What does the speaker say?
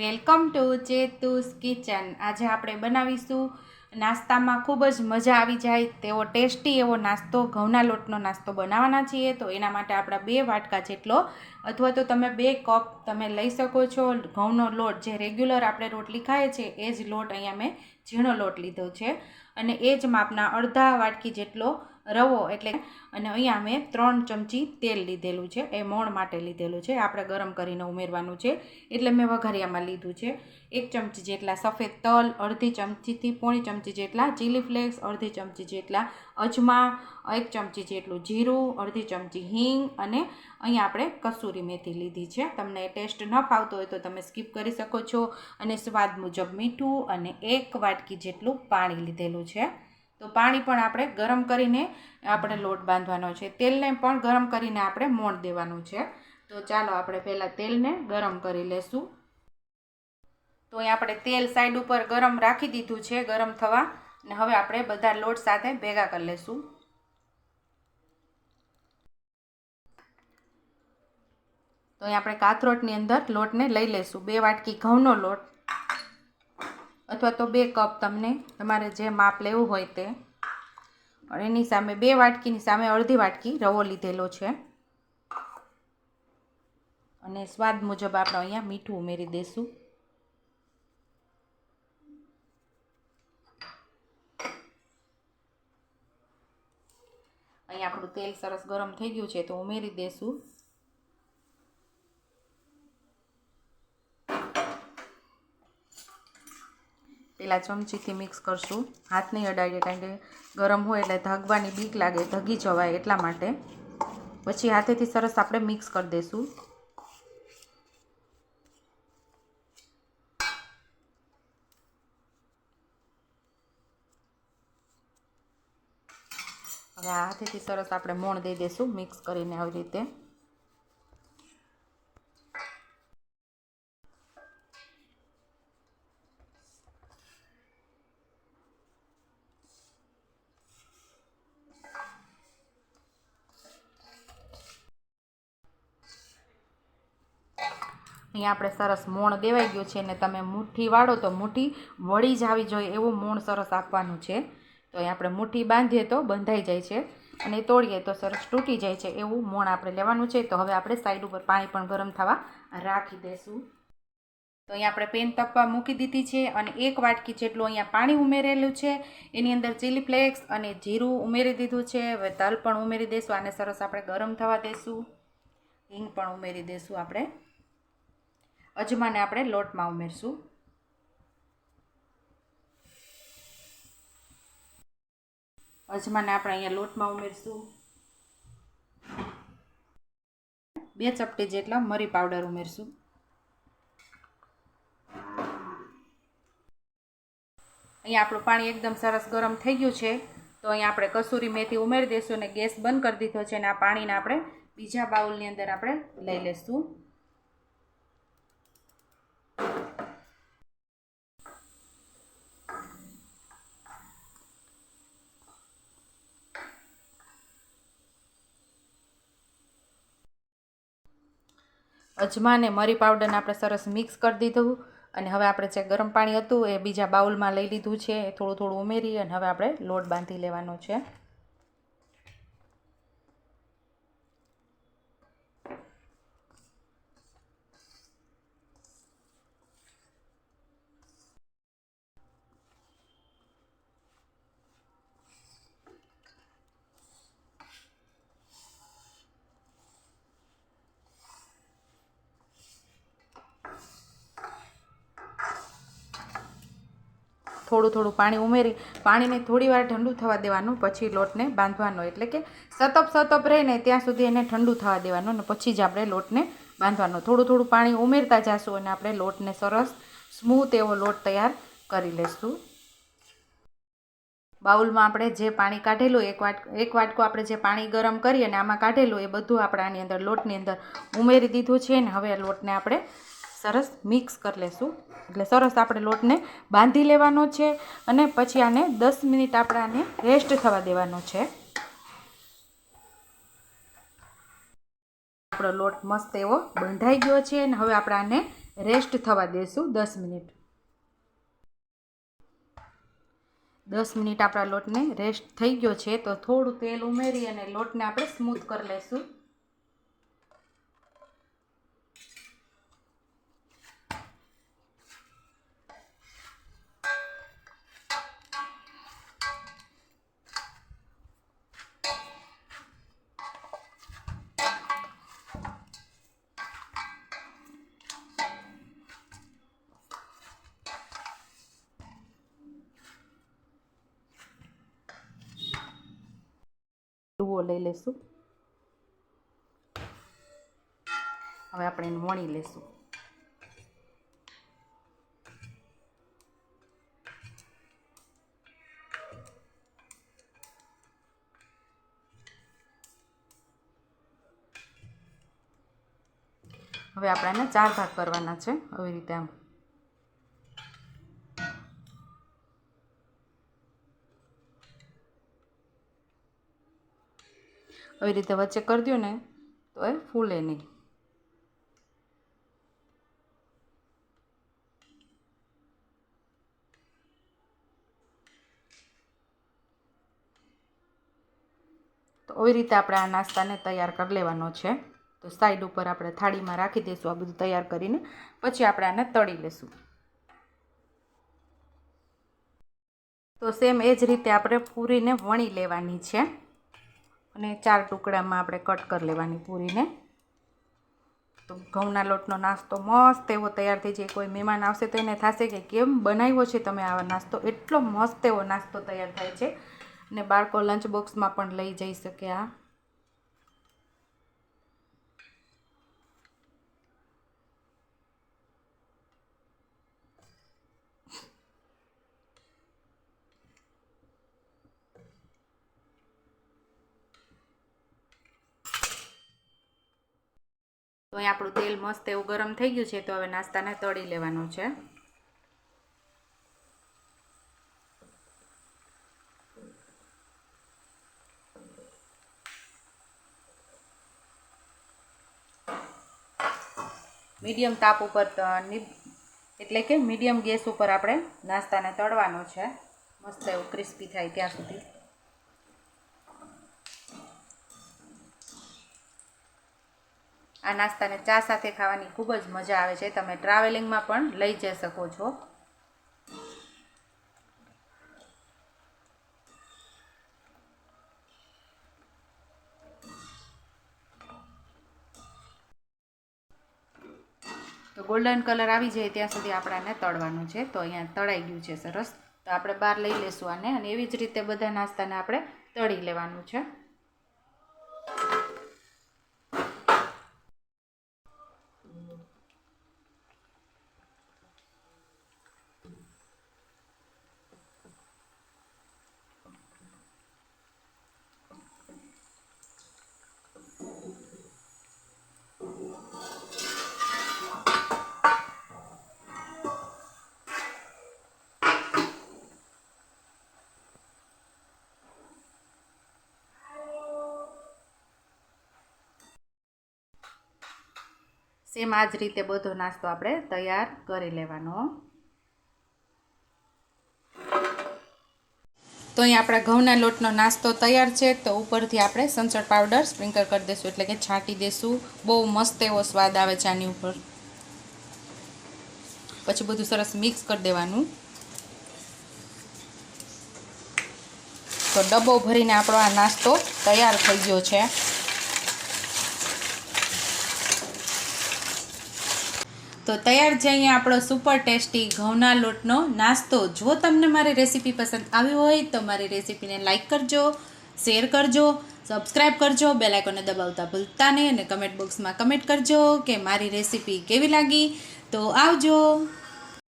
Welcome to ચેતુસ kitchen. આજે આપણે બનાવીશું નાસ્તામાં ખૂબ જ મજા આવી જાય તેવો ટેસ્ટી એવો નાસ્તો, ઘઉંના લોટનો નાસ્તો બનાવવાના છીએ. તો એના માટે આપણા બે વાટકા જેટલો, અથવા તો તમે બે કપ તમે લઈ શકો છો. ઘઉંનો લોટ જે રેગ્યુલર આપણે રોટલી ખાઈએ છીએ, એ જ લોટ અહીંયા મેં ઝીણો લોટ લીધો છે અને એ જ માપના અડધા વાટકી જેટલો રવો એટલે અને અહીંયા મેં ત્રણ ચમચી તેલ લીધેલું છે, એ મોણ માટે લીધેલું છે, આપણે ગરમ કરીને ઉમેરવાનું છે, એટલે મેં વઘારિયામાં લીધું છે. એક ચમચી જેટલા સફેદ તલ, અડધી ચમચીથી પોણી ચમચી જેટલા ચીલી ફ્લેક્સ અડધી ચમચી જેટલા અજમા, એક ચમચી જેટલું જીરું, અડધી ચમચી હિંગ અને અહીંયા આપણે કસૂરી મેથી લીધી છે. તમને ટેસ્ટ ન ફાવતો હોય તો તમે સ્કીપ કરી શકો છો. અને સ્વાદ મુજબ મીઠું અને એક વાટકી જેટલું પાણી લીધેલું છે. તો પાણી પણ આપણે ગરમ કરીને આપણે લોટ બાંધવાનો છે. તેલને પણ ગરમ કરીને આપણે મોણ દેવાનું છે. તો ચાલો આપણે પહેલાં તેલને ગરમ કરી લેશું. તો અહીં આપણે તેલ સાઈડ ઉપર ગરમ રાખી દીધું છે. ગરમ થવા અને હવે આપણે બધા લોટ સાથે ભેગા કરી લેશું. તો અહીં આપણે કાથરોટની અંદર લોટને લઈ લેશું. બે વાટકી ઘઉંનો લોટ અથવા તો બે કપ તમને તમારે જે માપ લેવું હોય તે. અને એની સામે બે વાટકીની સામે અડધી વાટકી રવો લીધેલો છે. અને સ્વાદ મુજબ આપણે અહીંયા મીઠું ઉમેરી દઈશું અહીંયા આપણું તેલ સરસ ગરમ થઈ ગયું છે તો ઉમેરી દઈશું પેલા ચમચીથી મિક્સ કરશું. હાથ નહીં અડાડીએ કારણ કે ગરમ હોય એટલે ધગવાની બીક લાગે, ધગી જવાય એટલા માટે. પછી હાથેથી સરસ આપણે મિક્સ કરી દઈશું હવે હાથેથી સરસ આપણે મોણ દઈ દઈશું મિક્સ કરીને આવી રીતે. અહીંયા આપણે સરસ મોણ દેવાઈ ગયું છે ને તમે મુઠ્ઠી વાળો તો મુઠ્ઠી વળી જ આવી જોઈએ એવું મોણ સરસ આપવાનું છે. તો અહીં આપણે મુઠ્ઠી બાંધીએ તો બંધાઈ જાય છે અને તોડીએ તો સરસ તૂટી જાય છે એવું મોણ આપણે લેવાનું છે. તો હવે આપણે સાઈડ ઉપર પાણી પણ ગરમ થવા રાખી દઈશું તો અહીંયા આપણે પેન તપવા મૂકી દીધી છે અને એક વાટકી જેટલું અહીંયા પાણી ઉમેરેલું છે. એની અંદર ચીલી ફ્લેક્સ અને જીરું ઉમેરી દીધું છે. હવે તલ પણ ઉમેરી દઈશું આને સરસ આપણે ગરમ થવા દઈશું હિંગ પણ ઉમેરી દઈશું આપણે. અજમાને આપણે લોટમાં ઉમેરશું. અજમાને આપણે અહીંયા લોટમાં ઉમેરશું. બે ચપટી જેટલા મરી પાવડર ઉમેરશું. અહીંયા આપણું પાણી એકદમ સરસ ગરમ થઈ ગયું છે. તો અહીંયા આપણે કસૂરી મેથી ઉમેરી દઈશું અને ગેસ બંધ કરી દીધો છે અને આ પાણીને આપણે બીજા બાઉલની અંદર આપણે લઈ લઈશું અજમા અને મરી પાવડરને આપણે સરસ મિક્સ કરી દીધું. અને હવે આપણે જે ગરમ પાણી હતું એ બીજા બાઉલમાં લઈ લીધું છે, એ થોડું થોડું ઉમેરી અને હવે આપણે લોટ બાંધી લેવાનો છે. થોડું થોડું પાણી ઉમેરી પાણીને થોડી વાર ઠંડુ થવા દેવાનું, પછી લોટને બાંધવાનો. એટલે કે સતપ સતપ રહે ને ત્યાં સુધી એને ઠંડુ થવા દેવાનું અને પછી જ આપણે લોટને બાંધવાનો. થોડું થોડું પાણી ઉમેરતા જઈશું અને આપણે લોટને સરસ સ્મૂથ એવો લોટ તૈયાર કરી લઈશું બાઉલમાં આપણે જે પાણી કાઢેલું, એક વાટ, એક વાટકો આપણે જે પાણી ગરમ કરી અને આમાં કાઢેલું, એ બધું આપણે આની અંદર, લોટની અંદર ઉમેરી દીધું છે ને હવે લોટને આપણે સરસ મિક્સ કરી લેશું. એટલે સરસ આપણે લોટને બાંધી લેવાનો છે અને પછી આને દસ મિનિટ આપણે આને રેસ્ટ થવા દેવાનો છે. આપણો લોટ મસ્ત એવો બંધાઈ ગયો છે અને હવે આપણે આને રેસ્ટ થવા દેશું દસ મિનિટ. દસ મિનિટ આપણા લોટને રેસ્ટ થઈ ગયો છે તો થોડું તેલ ઉમેરી અને લોટને આપણે સ્મૂથ કરી લઈશું ડુઓ લઈ લેશું. હવે આપણે એને વણી લેશું. હવે આપણે એને ચાર ભાગ કરવાના છે. આવી રીતે આમ આવી રીતે વચ્ચે કરી દો ને, તો એ ફૂલે નહીં. તો આવી રીતે આપણે આ નાસ્તાને તૈયાર કરી લેવાનો છે. તો સાઈડ ઉપર આપણે થાળીમાં રાખી દઈશું આ બધું તૈયાર કરીને, પછી આપણે આને તળી લેશું. તો સેમ એ જ રીતે આપણે પૂરીને વણી લેવાની છે. અને ચાર ટુકડામાં આપણે કટ કરી લેવાની પૂરીને. તો ઘઉંના લોટનો નાસ્તો મસ્ત એવો તૈયાર થઈ જાય. કોઈ મહેમાન આવશે તો એને થશે કે કેમ બનાવ્યો છે તમે આવા નાસ્તો? એટલો મસ્ત એવો નાસ્તો તૈયાર થાય છે. અને બાળકો લંચ બોક્સમાં પણ લઈ જઈ શકે આ. અહીં આપણું તેલ મસ્ત એવું ગરમ થઈ ગયું છે, તો હવે નાસ્તાને તળી લેવાનું છે. મીડિયમ તાપ ઉપર એટલે કે મીડિયમ ગેસ ઉપર આપણે નાસ્તાને તળવાનો છે. મસ્ત એવું ક્રિસ્પી થાય ત્યાં સુધી. આ નાસ્તાને ચા સાથે ખાવાની ખૂબ જ મજા આવે છે. તમે ટ્રાવેલિંગમાં પણ લઈ જઈ શકો છો. તો ગોલ્ડન કલર આવી જાય ત્યાં સુધી આપણે આને તળવાનું છે. તો અહીંયા તળાઈ ગયું છે સરસ. તો આપણે બહાર લઈ લેશું આને અને એવી જ રીતે બધા નાસ્તાને આપણે તળી લેવાનું છે. સેમ આ જ રીતે બધો નાસ્તો આપણે તૈયાર કરી લેવાનો. તો અહીં આપણા ઘઉંના લોટનો નાસ્તો તૈયાર છે, તો ઉપરથી આપણે સંચળ પાવડર સ્પ્રિંકલ કરી દઈશું, એટલે કે છાંટી દઈશું. બહુ મસ્ત એવો સ્વાદ આવે છે આની ઉપર. પછી બધું સરસ મિક્સ કરી દેવાનું. તો ડબ્બો ભરીને આપણો આ નાસ્તો તૈયાર થઈ ગયો છે. તો તૈયાર છે અહીંયા આપણો સુપર ટેસ્ટી ઘઉંના લોટનો નાસ્તો. જો તમને મારી રેસીપી પસંદ આવી હોય તો મારી રેસીપીને લાઇક કરજો શેર કરજો સબસ્ક્રાઈબ કરજો બેલ દબાવતા ભૂલતા નહીં અને કમેન્ટ બોક્સમાં કમેન્ટ કરજો કે મારી રેસીપી કેવી લાગી. તો આવજો.